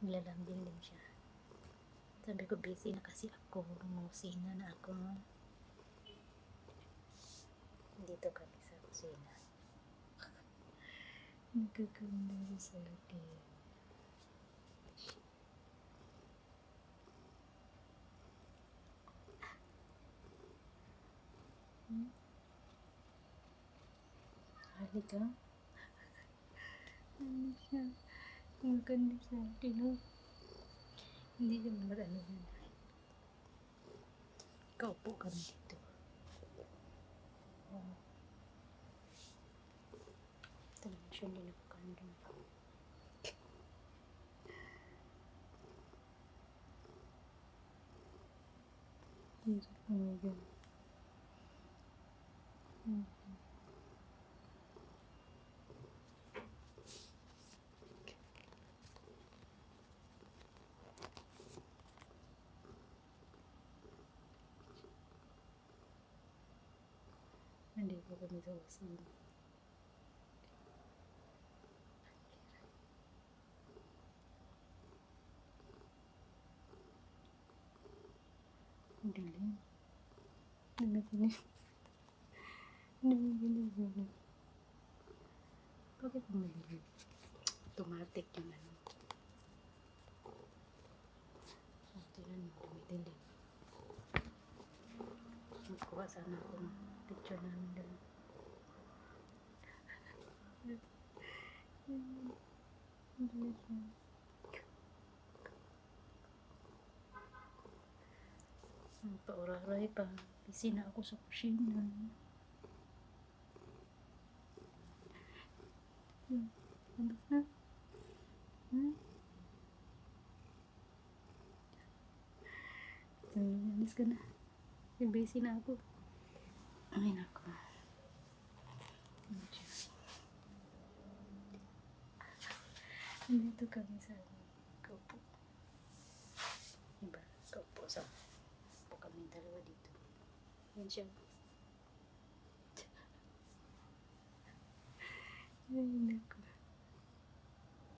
Nilalambing din siya. Sabi ko, busy na kasi ako. Kusina na ako. Dito kami sa kusina. Nagkaganda sa akin. Hmm? Halika. Ano siya? Ang ganda sa akin, oh. Hindi ka naman ano yan. Kaupo kami dito. Oh. Naman siya, hindi nakakandong. Hirap umiga. Hmm. Nandito kami sa kusina. Ang dilim. Nanaginip. Nanaginip na. Bakit madilim? Automatic yung ano. Tingnan mo, Magkuha sana ako ng picture namin doon. Hindi siya. Ang pauraray pa. Busy na ako sa kusina. Ano na? Hmm? Alis ka na. Eh, Busy na ako. Ay, nako. Nandito kami sa kaupo. Iba, kaupo sa kaupo kami dalawa dito. Yan siya. Ay, nako.